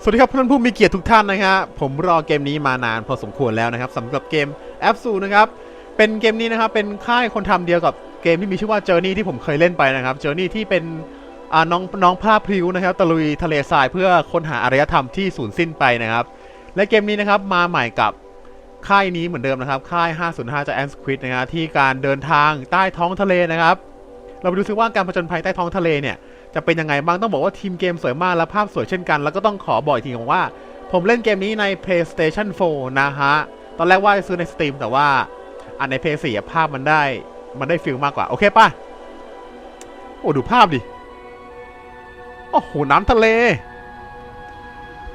สวัสดีครับเพื่อนผู้มีเกียรติทุกท่านนะฮะผมรอเกมนี้มานานพอสมควรแล้วนะครับสำหรับเกมแอปซูนะครับเป็นเกมนี้นะครับเป็นค่ายคนทำเดียวกับเกมที่มีชื่อว่า Journey ที่ผมเคยเล่นไปนะครับ Journey ที่เป็นน้องน้องพลาพริ้วนะครับตะลุยทะเลทรายเพื่อค้นหาอารยธรรมที่สูญสิ้นไปนะครับ และเกมนี้นะครับมาใหม่กับค่ายนี้เหมือนเดิมนะครับ ค่าย 505จากแอนสควิดนะครับที่การเดินทางใต้ท้องทะเลนะครับ เราไปดูซิว่าการผจญภัยใต้ท้องทะเลเนี่ย จะเป็นยังไงบ้างต้องบอกว่าทีมเกมสวยมากและภาพสวยเช่นกัน แล้วก็ต้องขอบอกอีกทีว่า ผมเล่นเกมนี้ใน PlayStation 4 นะฮะ ตอนแรกว่าจะซื้อใน Steam แต่ว่า อันใน PS4 ภาพมันได้มันได้ฟิลมากกว่า โอเคป่ะ โอ้ดูภาพดิ โอ้โห น้ำทะเล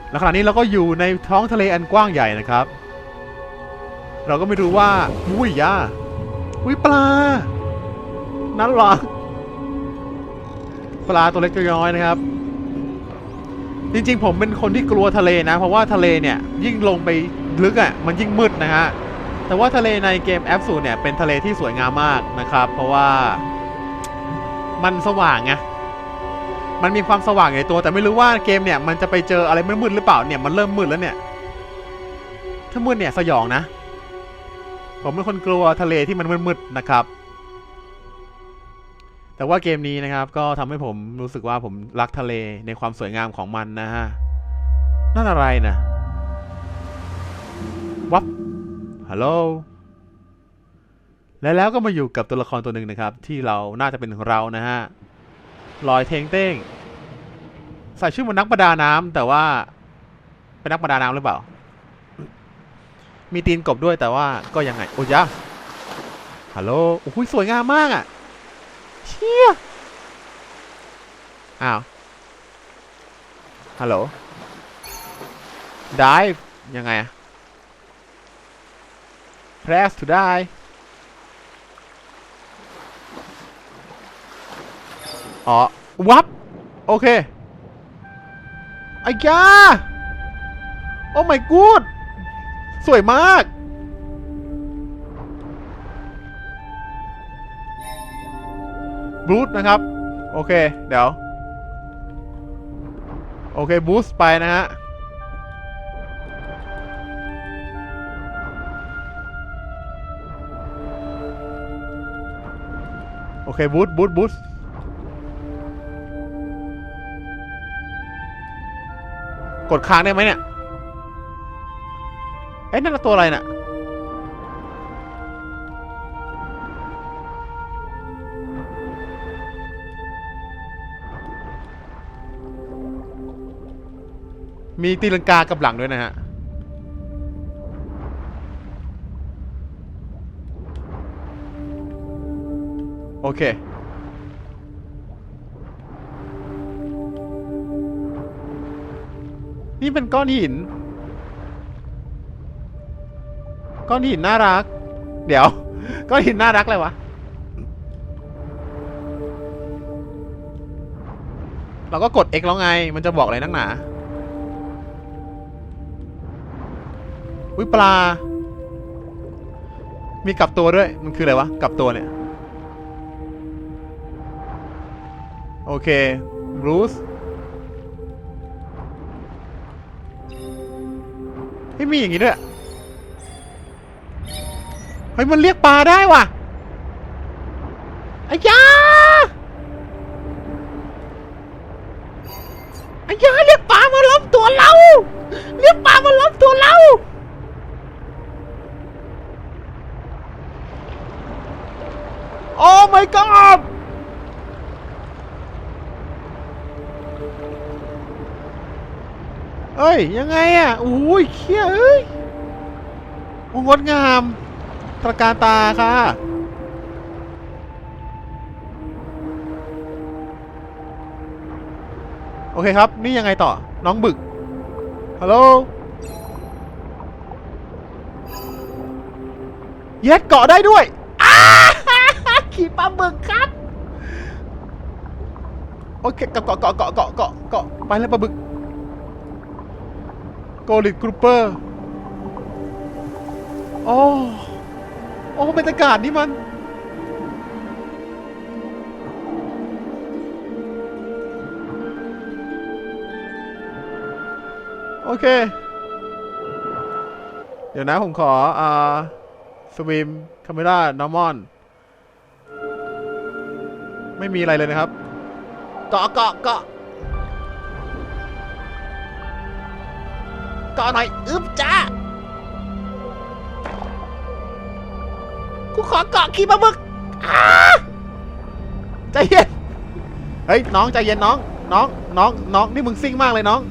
และขณะนี้เราก็อยู่ในท้องทะเลอันกว้างใหญ่นะครับ เราก็ไม่รู้ว่าอุ้ยยาอุ้ยปลาน่ารัก ปลาตัวเล็กตัวน้อยนะครับ จริงๆ ผมเป็นคนที่กลัวทะเลนะ เพราะว่าทะเลเนี่ยยิ่งลงไปลึกอะ่ะมันยิ่งมืดนะฮะแต่ว่าทะเลในเกมแอปสูเนี่ยเป็นทะเลที่สวยงามมากนะครับ เพราะว่ามันสว่างไงมันมีความสว่างในตัว แต่ไม่รู้ว่าเกมเนี่ย มันจะไปเจออะไรมืดๆหรือเปล่าเนี่ยมันเริ่มมืดแล้วเนี่ย ถ้ามืดเนี่ยสยองนะ ผมเป็นคนกลัวทะเลที่มันมืดๆนะครับ แต่ว่าเกมนี้นะครับ ก็ทำให้ผมรู้สึกว่าผมรักทะเลในความสวยงามของมันนะฮะ นั่นอะไรนะวับฮัลโหลและแล้วก็มาอยู่กับตัวละครตัวหนึ่งนะครับ ที่เราน่าจะเป็นของเรานะฮะลอยเทงเต้งใส่ชื่อมันนักประดาน้ำแต่ว่าเป็นนักประดาน้ำหรือเปล่า มีตีนกบด้วยแต่ว่าก็ยังไงโอ้ยะฮัลโหลโอ้โหสวยงามมากอะ เชี่ยอ้าว ฮัลโหล dive ยังไงอะ press to die อ๋อ วับ โอเคไอ้ยาโอ้ my god สวยมาก บลู t นะครับ โอเค เดี๋ยว โอเคบูสต์ไปนะฮะ โอเค บูสต์บูสต์บูสต์กดค้างได้ไหมเนี่ย เอ๊ะนั่นนะตัวอะไรน่ะ มีตีลังกากับหลังด้วยนะฮะ โอเค นี่เป็นก้อนหิน ก้อนหินน่ารัก เดี๋ยว ก้อนหินน่ารักเลยวะ เราก็กด X แล้วไง มันจะบอกอะไรนักหนา อุ้ยปลา มีกลับตัวด้วย มันคืออะไรวะ กลับตัวเนี่ย โอเคบรูซเฮ้ยมีอย่างงี้ด้วย เฮ้ย มันเรียกปลาได้ว่ะอายาอายาเรียกปลามาล้อมตัวเรา เรียกปลามาล้อมตัวเรา โอ้ my god เอ้ย ยังไงอะโอ้ยเขี้ยเอ้ยงดงามตระการตาค่ะโอเคครับ นี่ยังไงต่อ น้องบึก ฮัลโหลเย็ดเกาะได้ด้วย ขี่ปลาบึกครับ โอเคเกาะเกาะเกาะเกาะเกาะเกาะเกาะไปแล้วปลาบึกโกลิดกรูเปอร์โอ้โอ้บรรยากาศนี่มัน โอเค เดี๋ยวนะผมขอ อ่า สวิมคาเมล่านอร์มอน ไม่มีอะไรเลยนะครับเกาะเกาะเกาะเกาะหน่อยอึบจ้ากูขอเกาะขี่ปลาหมึกอ้าใจเย็นเฮ้ยน้องใจเย็นน้อง น้องน้องน้องนี่มึงซิ่งมากเลยน้อง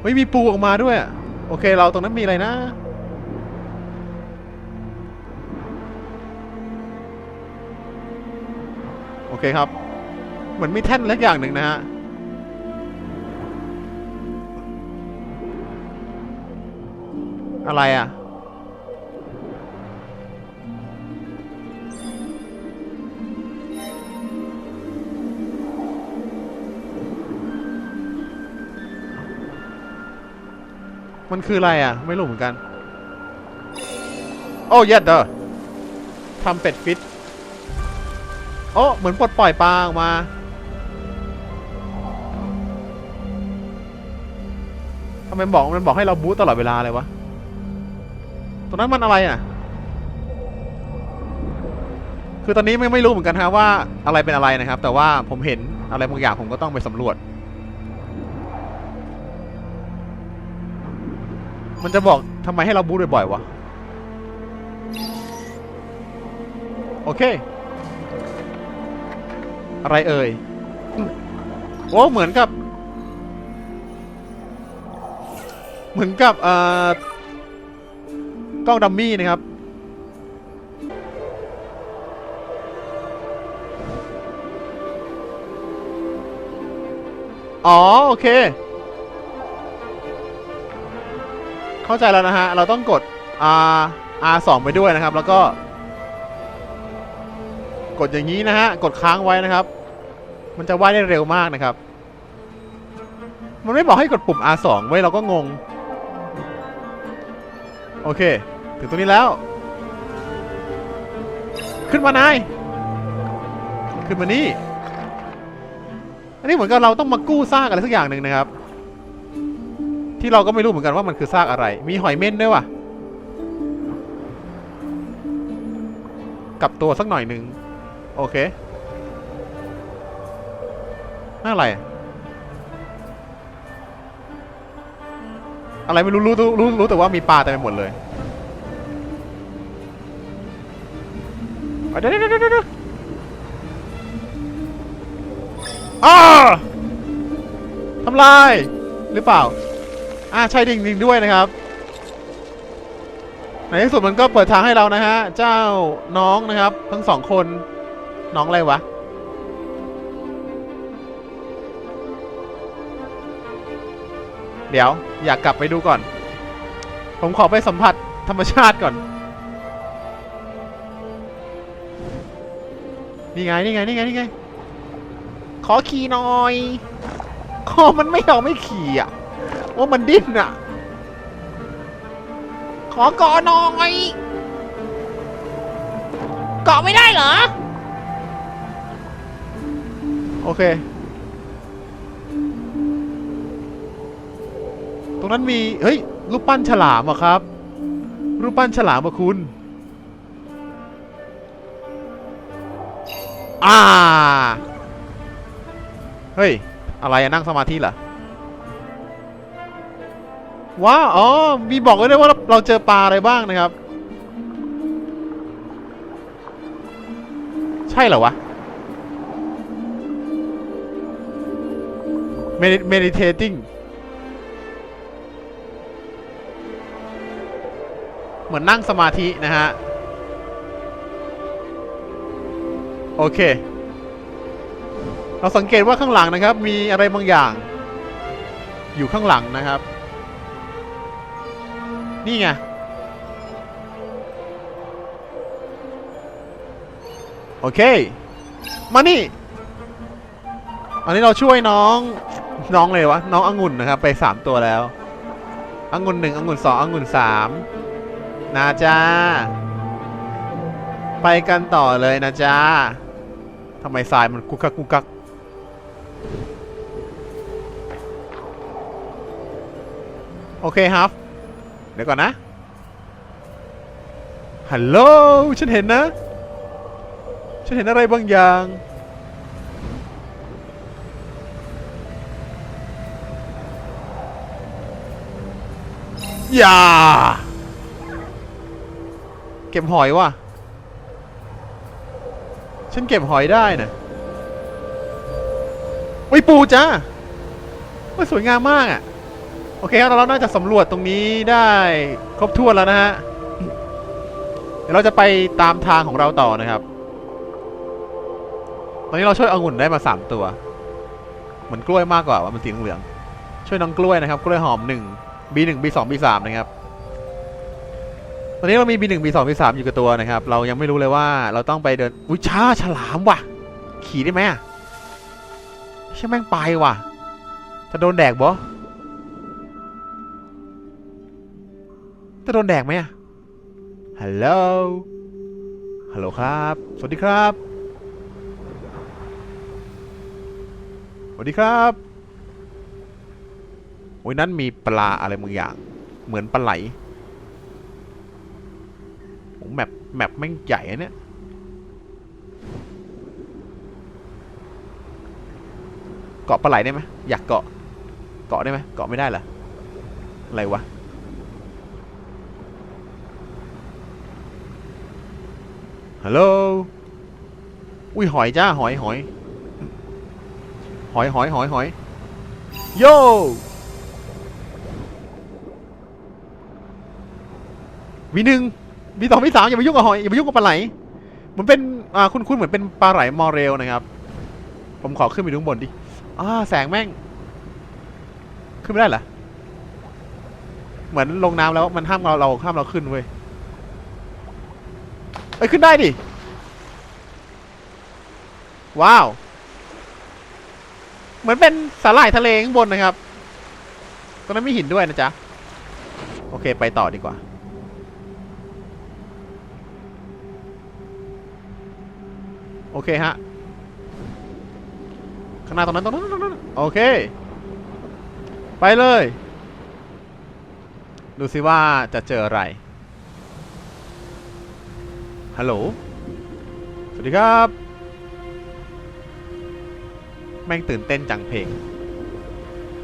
เฮ้ยมีปูออกมาด้วย โอเคเราตรงนั้นมีอะไรนะ เคครับ เหมือนมีแท่นเล็กอย่างหนึ่งนะฮะ อะไรอะ มันคืออะไรอะ ไม่รู้เหมือนกัน โอ้ยเด้อทำเป็ดฟิต อ้เหมือนปลดปล่อยปลาออกมาทำไมบอกมันบอกให้เราบูตตลอดเวลาเลยวะตรงนั้นมันอะไรอะ คือตอนนี้ไม่ไม่รู้เหมือนกันฮะว่าอะไรเป็นอะไรนะครับ แต่ว่าผมเห็นอะไรบางอย่างผมก็ต้องไปสำรวจ มันจะบอกทำไมให้เราบูตบ่อยๆวะ โอเค อะไรเอ่ยโอ้เหมือนกับ เหมือนกับเอ่อกล้องดัมมี่นะครับ อ๋อ โอเค เข้าใจแล้วนะฮะ เราต้องกด R R 2 ไปด้วยนะครับ แล้วก็ กดอย่างนี้นะฮะ กดค้างไว้นะครับ มันจะว่ายได้เร็วมากนะครับ มันไม่บอกให้กดปุ่ม R2 ไว้เราก็งง โอเค ถึงตรงนี้แล้ว ขึ้นมานาย ขึ้นมานี่ อันนี้เหมือนกับเราต้องมากู้ซากอะไรสักอย่างหนึ่งนะครับ ที่เราก็ไม่รู้เหมือนกันว่ามันคือซากอะไร มีหอยเม่นด้วยว่ะกลับตัวสักหน่อยหนึ่ง โอเคนั่นอะไร อะไรไม่รู้รู้รู้รู้รู้แต่ว่ามีปลาเต็มไปหมดเลยเอาเดี๋ยวเดี๋ยวเดี๋ยวเดี๋ยวอ้าทำลายหรือเปล่า อ่าใช่จริงๆด้วยนะครับ ในที่สุดมันก็เปิดทางให้เรานะฮะ เจ้าน้องนะครับ ทั้งสองคน น้องอะไรวะ เดี๋ยว อยากกลับไปดูก่อน ผมขอไปสัมผัสธรรมชาติก่อน นี่ไง นี่ไง นี่ไง นี่ไง ขอขี่หน่อยคอมันไม่ยอมไม่ขี่อะว่ามันดิ้นอะ ขอกาะหน่อยเกาะไม่ได้เหรอ โอเค ตรงนั้นมี เฮ้ย รูปปั้นฉลามอะครับ รูปปั้นฉลามอะคุณ อ่า เฮ้ย อะไรอะนั่งสมาธิเหรอว้าอ๋อ มีบอกไว้ด้วยว่าเราเจอปลาอะไรบ้างนะครับ ใช่เหรอวะ Medi- meditating เหมือนนั่งสมาธินะฮะ โอเค เราสังเกตว่าข้างหลังนะครับ มีอะไรบางอย่าง อยู่ข้างหลังนะครับ นี่ไงโอเค มานี่ อันนี้เราช่วยน้อง น้องเลยวะ น้ององุ่นนะครับ ไปสามตัวแล้วองุ่นหนึ่งองุ่นสององุ่นสามนะจ้า ไปกันต่อเลยนะจ้าทำไมทรายมันกุกกักกุกกักโอเคครับ เดี๋ยวก่อนนะ ฮัลโหล ฉันเห็นนะ ฉันเห็นอะไรบางอย่าง อย่า เก็บหอยว่ะ ฉันเก็บหอยได้นะไว้ยปูจ้าโอ้ยสวยงามมากอะ โอเคครับเราน่าจะสำรวจตรงนี้ได้ครบถ้วนแล้วนะฮะ เดี๋ยวเราจะไปตามทางของเราต่อนะครับ ตอนนี้เราช่วยองุ่นได้มาสามตัว เหมือนกล้วยมากกว่าว่ามันสีเหลือง ช่วยน้องกล้วยนะครับ กล้วยหอมหนึ่ง B1 B2 B3 นะครับ ตอนนี้เรามี B1 B2 B3 อยู่กับตัวนะครับ เรายังไม่รู้เลยว่าเราต้องไปเดิน อุ้ยช้าฉลามว่ะ ขี่ได้ไหมอะใช่แม่งไปว่ะ จะโดนแดกบ่จะโดนแดกไหมอะฮัลโหล ฮัลโหลครับ สวัสดีครับ สวัสดีครับ โอ้ยนั่นมีปลาอะไรบางอย่าง เหมือนปลาไหลโอ้แมปแมปแม่งใหญ่เนี่ยเกาะปลาไหลได้ไหมอยากเกาะเกาะได้ไหมเกาะไม่ได้เหรออะไรวะฮัลโหลอุ้ยหอยจ้าหอยหอยหอยหอยหอยหอยโย วีหนึ่งวีสองวีสามอย่าไปยุ่งกับหอยอย่าไปยุ่งกับปลาไหลมันเป็นอ่าคุณคุณเหมือนเป็นปลาไหลมอเรลนะครับ ผมขอขึ้นไปดูข้างบนดิอ่าแสงแม่ง ขึ้นไม่ได้เหรอเหมือนลงน้ำแล้วมันห้ามเราเราห้ามเราขึ้นเว้ยเอ้ยขึ้นได้ดิว้าว เหมือนเป็นสาหร่ายทะเลข้างบนนะครับ ตรงนั้นไม่หินด้วยนะจ๊ะ โอเคไปต่อดีกว่า โอเคฮะ ข้างหน้าตรงนั้นตรงนั้นตรงนั้นโอเค ไปเลย ดูสิว่าจะเจออะไร ฮัลโหล สวัสดีครับ แม่งตื่นเต้นจังเพลง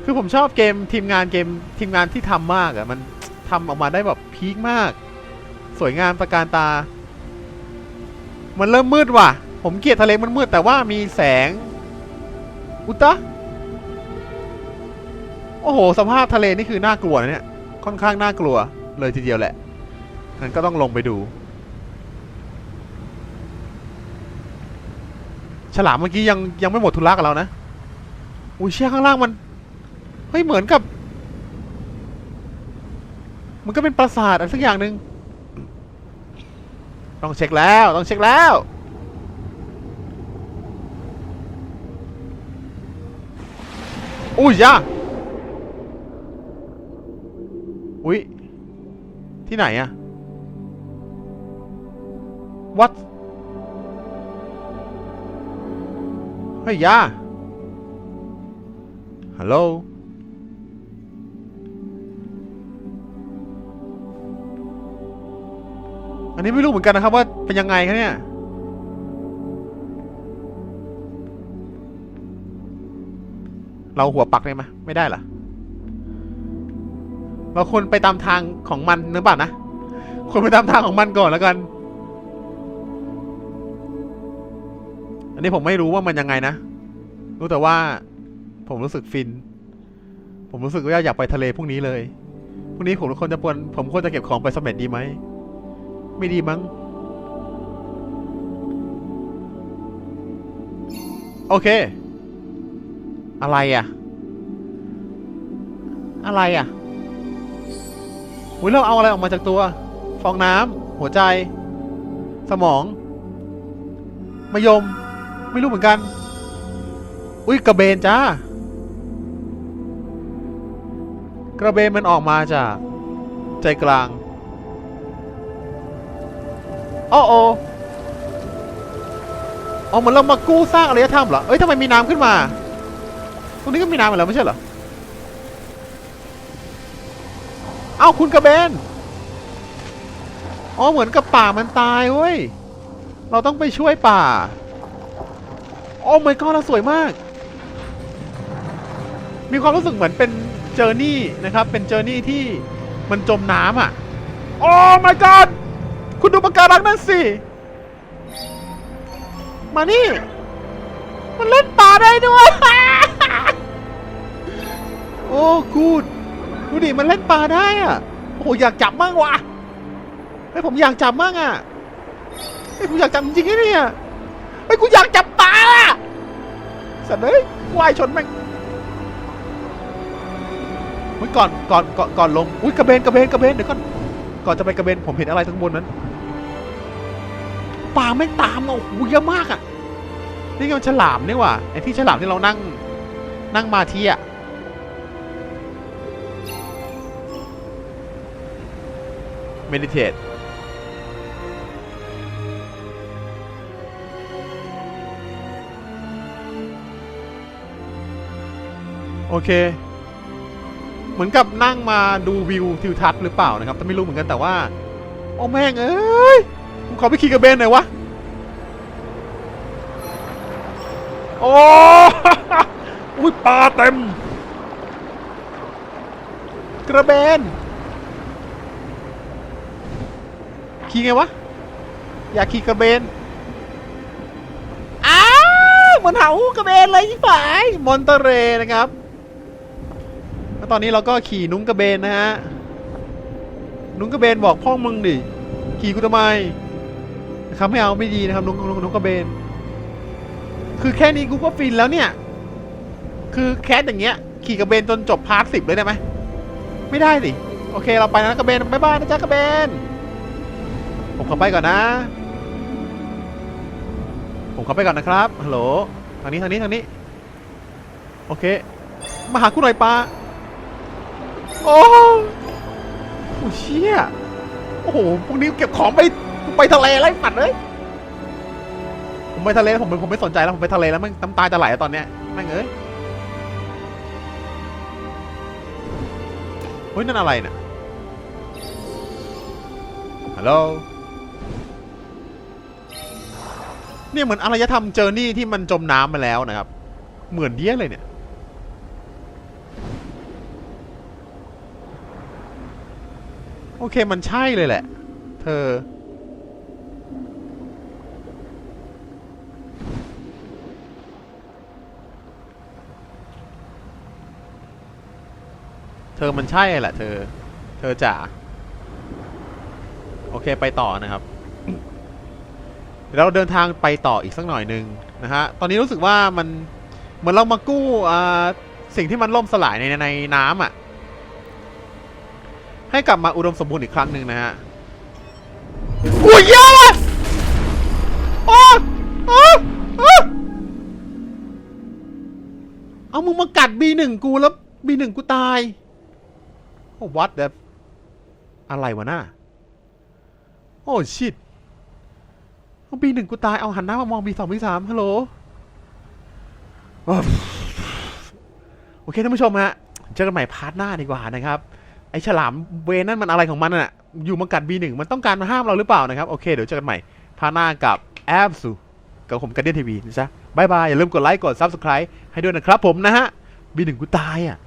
คือผมชอบเกมทีมงานเกมทีมงานที่ทำมากอะ่ะ มันทำออกมาได้แบบพีคมาก สวยงามตระการตา มันเริ่มมืดว่ะ ผมเกลียดทะเลมันมืดแต่ว่ามีแสง อุตะโอ้โห สภาพทะเลนี่คือน่ากลัวนะเนี่ย ค่อนข้างน่ากลัวเลยทีเดียวแหละ งั้นก็ต้องลงไปดู ฉลามเมื่อกี้ยังยังไม่หมดทุลักกับเรานะ อุ้ยเชี่ยข้างล่างมัน เฮ้ยเหมือนกับ มันก็เป็นปราสาทอะไรสักอย่างหนึ่งต้องเช็คแล้ว ต้องเช็คแล้ว อุ้ยย่าอุ้ยที่ไหนอะวัดเฮ้ยยาฮัลโหลอันนี้ไม่รู้เหมือนกันนะครับว่าเป็นยังไงครับเนี่ย เราหัวปักได้ไหมไม่ได้เหรอเราควรไปตามทางของมันหรือเปล่านะควรไปตามทางของมันก่อนแล้วกัน อันนี้ผมไม่รู้ว่ามันยังไงนะ รู้แต่ว่า ผมรู้สึกฟิน ผมรู้สึกว่าอยากไปทะเลพรุ่งนี้เลยพรุ่งนี้ผมควรจะปวนผมควรจะเก็บของไปสมเด็จดีไหม ไม่ดีมั้ง โอเค อะไรอะ อะไรอะอุ้ยเราเอาอะไรออกมาจากตัว ฟองน้ำหัวใจ สมองมะยม ไม่รู้เหมือนกัน อุ้ยกระเบนจ้ากระเบนมันออกมาจาก ใจกลางอ้อโออ๋อเหมือนเรามากู้สร้างอารยธรรมเหรอ เอ้ยทำไมมีน้ำขึ้นมา ตรงนี้ก็มีน้ำเหมือนแล้วไม่ใช่เหรอ เอ้าคุณกระเบน อ๋อเหมือนกับป่ามันตายเว้ย เราต้องไปช่วยป่า โอ้ my god เราสวยมาก มีความรู้สึกเหมือนเป็นเจอร์นี่นะครับ เป็นเจอร์นี่ที่มันจมน้ำอะ โอ้ my god คุณดูปะการังนั่นสิ มานี่ มันเล่นป่าได้ด้วย ด ดูดิ มันเล่นป่าได้อะ โอ้โห อยากจับมากว่ะเฮ้ผมอยากจับมากอะเฮ้ผมอยากจับจริงๆเนี่ยเฮ้กูอยากจับปลาสัตว์เอ้ยว่ายชนแม่งเฮ้ยก่อนก่อนก่อนก่อนลง อุ้ยกระเบนกระเบนกระเบนเดี๋ยวก่อน ก่อนจะไปกระเบนผมเห็นอะไรทั้งบนนั้นปลาแม่งตามอะโอ้โหเยอะมากอะ นี่มันฉลามนี่หว่ะไอ้ที่ฉลามที่เรานั่งนั่งมาที่อะ meditate โอเค เหมือนกับนั่งมาดูวิวทิวทัศน์หรือเปล่านะครับแต่ไม่รู้เหมือนกันแต่ว่า โอ้แม่งเอ้ยผมขอไปขี่กระเบนหน่อยวะ โอ้อุ้ยปลาเต็ม กระเบน ขี่ไงวะ อยากขี่กระเบน อ้าวเหมือนเหากระเบนเลยที่ฝ่ายมอนเตเรนะครับ แล้วตอนนี้เราก็ขี่นุ้งกระเบนนะฮะ นุ้งกระเบนบอกพ่อมึงดิ ขี่กูทำไมนะครับไม่เอาไม่ดีนะครับนุ้งนุ้งนุ้งกระเบน คือแค่นี้กูก็ฟินแล้วเนี่ย คือแคสอย่างเงี้ย ขี่กระเบนจนจบพาร์ทสิบเลยได้ไหม ไม่ได้สิ โอเคเราไปนะกระเบนบ๊ายบายนะจ๊ะกระเบน ผมขอไปก่อนนะ ผมขอไปก่อนนะครับ ฮัลโหล ทางนี้ทางนี้ทางนี้ โอเค มาหาคุณหน่อยปลาโอ้โหเชี่ย โอ้โห พวกนี้เก็บของไป ไปทะเลไล่ปัดเลย ผมไปทะเลผมผมไม่สนใจแล้วผมไปทะเลแล้วมันน้ำตาจะไหลตอนเนี้ยแม่งเอ้ยเฮ้ยนั่นอะไรเนี่ยฮัลโหล เนี่ยเหมือนอารยธรรมเจอร์นี่ที่มันจมน้ำมาแล้วนะครับ เหมือนเดียเลยเนี่ย โอเคมันใช่เลยแหละ เธอ เธอมันใช่แหละ เธอ เธอจ๋าโอเคไปต่อนะครับ ดี๋ยวเราเดินทางไปต่ออีกสักหน่อยหนึ่งนะฮะ ตอนนี้รู้สึกว่ามันเหมือนเรามากู้อ่าสิ่งที่มันล่มสลายในในน้ำอะ ให้กลับมาอุดมสมบูรณ์อีกครั้งหนึ่งนะฮะอุ้ยยอะโอ้โอ้โอ้เอามึงมากัด B1 กูแล้ว B1 กูตายโอ้วัดเดอะไรวะน่าโอ้ชิต เอาบีหนึ่งกูตาย เอาหันหน้ามามองบีสองบีสามฮัลโหล โอเคท่านผู้ชมฮะ เจอกันใหม่พาร์ทหน้าดีกว่านะครับ ไอฉลามเวนั่นมันอะไรของมันน่ะ อยู่มากัดบีหนึ่งมันต้องการมาห้ามเราหรือเปล่านะครับ โอเค เดี๋ยวเจอกันใหม่พาร์ทหน้ากับแอฟซูกับผมกันเดียนทีวีนะจ๊ะบายบาย อย่าลืมกดไลค์ กด Subscribe ให้ด้วยนะครับผมนะฮะบีหนึ่งกูตายอะ